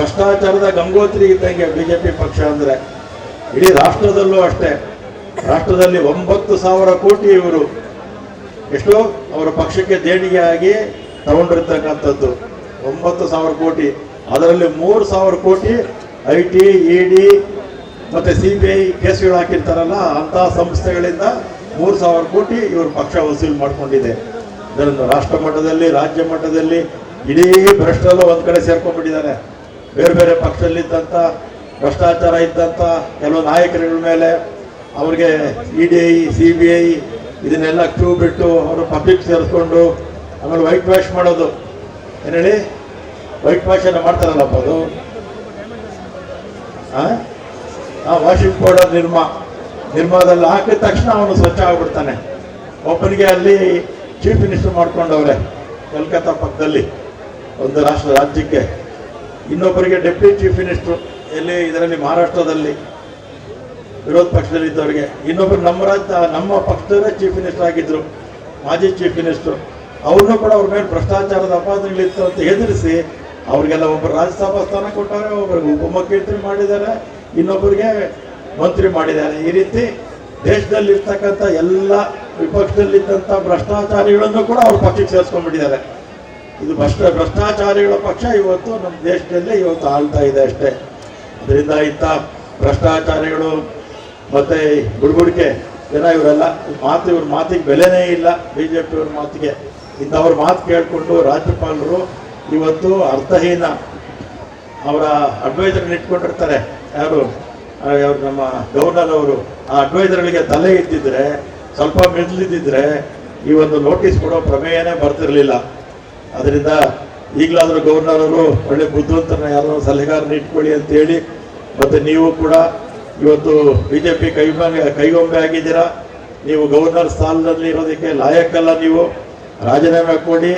ಭ್ರಷ್ಟಾಚಾರದ ಗಂಗೋತ್ರಿ ಇದ್ದಂಗೆ ಬಿಜೆಪಿ ಪಕ್ಷ ಅಂದ್ರೆ ಇಡೀ ರಾಷ್ಟ್ರದಲ್ಲೂ ಅಷ್ಟೇ. ರಾಷ್ಟ್ರದಲ್ಲಿ ಒಂಬತ್ತು ಸಾವಿರ ಕೋಟಿ ಇವರು. ಎಷ್ಟೋ ಅವರ ಪಕ್ಷಕ್ಕೆ ದೇಣಿಗೆ ಆಗಿ ತಗೊಂಡಿರ್ತಕ್ಕಂಥದ್ದು. ಒಂಬತ್ತು ಸಾವಿರ ಕೋಟಿ. ಅದರಲ್ಲಿ ಮೂರು ಸಾವಿರ ಕೋಟಿ ಐ ಟಿ, ಇ ಡಿ ಮತ್ತು ಸಿ ಬಿ ಐ ಕೇಸ್ಗಳು ಹಾಕಿರ್ತಾರಲ್ಲ ಅಂತಹ ಸಂಸ್ಥೆಗಳಿಂದ ಮೂರು ಸಾವಿರ ಕೋಟಿ ಇವರು ಪಕ್ಷ ವಸೂಲು ಮಾಡಿಕೊಂಡಿದೆ. ಇದನ್ನು ರಾಷ್ಟ್ರ ಮಟ್ಟದಲ್ಲಿ, ರಾಜ್ಯ ಮಟ್ಟದಲ್ಲಿ ಇಡೀ ಭ್ರಷ್ಟರಲ್ಲೂ ಒಂದು ಕಡೆ ಸೇರ್ಕೊಂಡ್ಬಿಟ್ಟಿದ್ದಾರೆ. ಬೇರೆ ಬೇರೆ ಪಕ್ಷದಲ್ಲಿದ್ದಂಥ ಭ್ರಷ್ಟಾಚಾರ ಇದ್ದಂಥ ಕೆಲವು ನಾಯಕರುಗಳ ಮೇಲೆ ಅವ್ರಿಗೆ E D I C B I ಇದನ್ನೆಲ್ಲ ಕ್ಯೂ ಬಿಟ್ಟು ಅವರು ಪಬ್ಲಿಕ್ ಸೇರಿಸ್ಕೊಂಡು ಆಮೇಲೆ ವೈಟ್ ವಾಶ್ ಮಾಡೋದು. ಏನು ಹೇಳಿ? ವೈಟ್ ವಾಶನ್ನು ಮಾಡ್ತಾರಲ್ಲಪ್ಪ ಅದು? ಆ? ವಾಷಿಂಗ್ ಪೌಡರ್ ನಿರ್ಮಾ, ನಿರ್ಮಾದಲ್ಲಿ ಹಾಕಿದ ತಕ್ಷಣ ಅವನು ಸ್ವಚ್ಛ ಆಗ್ಬಿಡ್ತಾನೆ. ಒಬ್ಬನಿಗೆ ಅಲ್ಲಿ ಚೀಫ್ ಮಿನಿಸ್ಟರ್ ಮಾಡ್ಕೊಂಡವ್ರೆ, ಕಲ್ಕತ್ತಾ ಪಕ್ಕದಲ್ಲಿ ಒಂದು ರಾಷ್ಟ್ರ ರಾಜ್ಯಕ್ಕೆ. ಇನ್ನೊಬ್ಬರಿಗೆ ಡೆಪ್ಯೂಟಿ ಚೀಫ್ ಮಿನಿಸ್ಟ್ರು, ಎಲ್ಲಿ ಇದರಲ್ಲಿ ಮಹಾರಾಷ್ಟ್ರದಲ್ಲಿ ವಿರೋಧ ಪಕ್ಷದಲ್ಲಿ ಇದ್ದವರಿಗೆ ಇನ್ನೊಬ್ಬರು ನಮ್ಮ ರಾಜ್ಯ, ನಮ್ಮ ಪಕ್ಷದವರೇ ಚೀಫ್ ಮಿನಿಸ್ಟರ್ ಆಗಿದ್ದರು ಮಾಜಿ ಚೀಫ್ ಮಿನಿಸ್ಟರ್, ಅವ್ರನ್ನೂ ಕೂಡ ಅವ್ರ ಮೇಲೆ ಭ್ರಷ್ಟಾಚಾರದ ಅಪಾದನೆಗಳಿತ್ತು ಅಂತ ಹೆದರಿಸಿ ಅವ್ರಿಗೆಲ್ಲ ಒಬ್ಬರು ರಾಜ್ಯಸಭಾ ಸ್ಥಾನ ಕೊಟ್ಟಾರೆ ಒಬ್ಬರಿಗೆ ಉಪಮುಖ್ಯಮಂತ್ರಿ ಮಾಡಿದ್ದಾರೆ, ಇನ್ನೊಬ್ಬರಿಗೆ ಮಂತ್ರಿ ಮಾಡಿದ್ದಾರೆ. ಈ ರೀತಿ ದೇಶದಲ್ಲಿರ್ತಕ್ಕಂಥ ಎಲ್ಲ ವಿಪಕ್ಷದಲ್ಲಿದ್ದಂಥ ಭ್ರಷ್ಟಾಚಾರಿಗಳನ್ನು ಕೂಡ ಅವ್ರ ಪಕ್ಷಕ್ಕೆ ಸೇರಿಸ್ಕೊಂಡ್ಬಿಟ್ಟಿದ್ದಾರೆ. ಇದು ಭ್ರಷ್ಟ, ಭ್ರಷ್ಟಾಚಾರಿಗಳ ಪಕ್ಷ ಇವತ್ತು ನಮ್ಮ ದೇಶದಲ್ಲೇ ಇವತ್ತು ಆಳ್ತಾ ಇದೆ ಅಷ್ಟೇ. ಅದರಿಂದ ಇಂಥ ಭ್ರಷ್ಟಾಚಾರಿಗಳು ಮತ್ತೆ ಬುಡ್ಬುಡಿಕೆ ಜನ ಇವರೆಲ್ಲ, ಮಾತು, ಇವ್ರ ಮಾತಿಗೆ ಬೆಲೆನೇ ಇಲ್ಲ ಬಿ ಜೆ ಪಿಯವ್ರ ಮಾತಿಗೆ. ಇಂಥವ್ರ ಮಾತು ಕೇಳಿಕೊಂಡು ರಾಜ್ಯಪಾಲರು ಇವತ್ತು ಅರ್ಥಹೀನ ಅವರ ಅಡ್ವೈಸರ್ನ ಇಟ್ಕೊಂಡಿರ್ತಾರೆ. ಯಾರು? ಅವ್ರು ನಮ್ಮ ಗವರ್ನರ್ ಅವರು. ಆ ಅಡ್ವೈಸರ್ಗಳಿಗೆ ತಲೆ ಇದ್ದಿದ್ರೆ, ಸ್ವಲ್ಪ ಮೆದ್ಲಿದ್ದಿದ್ರೆ ಈ ಒಂದು ನೋಟಿಸ್ ಕೊಡೋ ಪ್ರಮೇಯನೇ ಬರ್ತಿರ್ಲಿಲ್ಲ. ಅದರಿಂದ ಈಗಲಾದರೂ ಗವರ್ನರ್ ಅವರು ಒಳ್ಳೆ ಬುದ್ಧಿವಂತರನ್ನ ಯಾರೋ ಸಲಹೆಗಾರನ ಇಟ್ಕೊಳ್ಳಿ ಅಂತ ಹೇಳಿ, ಮತ್ತೆ ನೀವು ಕೂಡ ಇವತ್ತು ಬಿ ಜೆ ಪಿ ಕೈ ಕೈಗೊಂಬೆ ಆಗಿದ್ದೀರಾ? ನೀವು ಗವರ್ನರ್ ಸ್ಥಾನದಲ್ಲಿ ಇರೋದಕ್ಕೆ ಲಾಯಕ್ಕಲ್ಲ ನೀವು. ರಾಜೀನಾಮೆ ಕೊಡಿ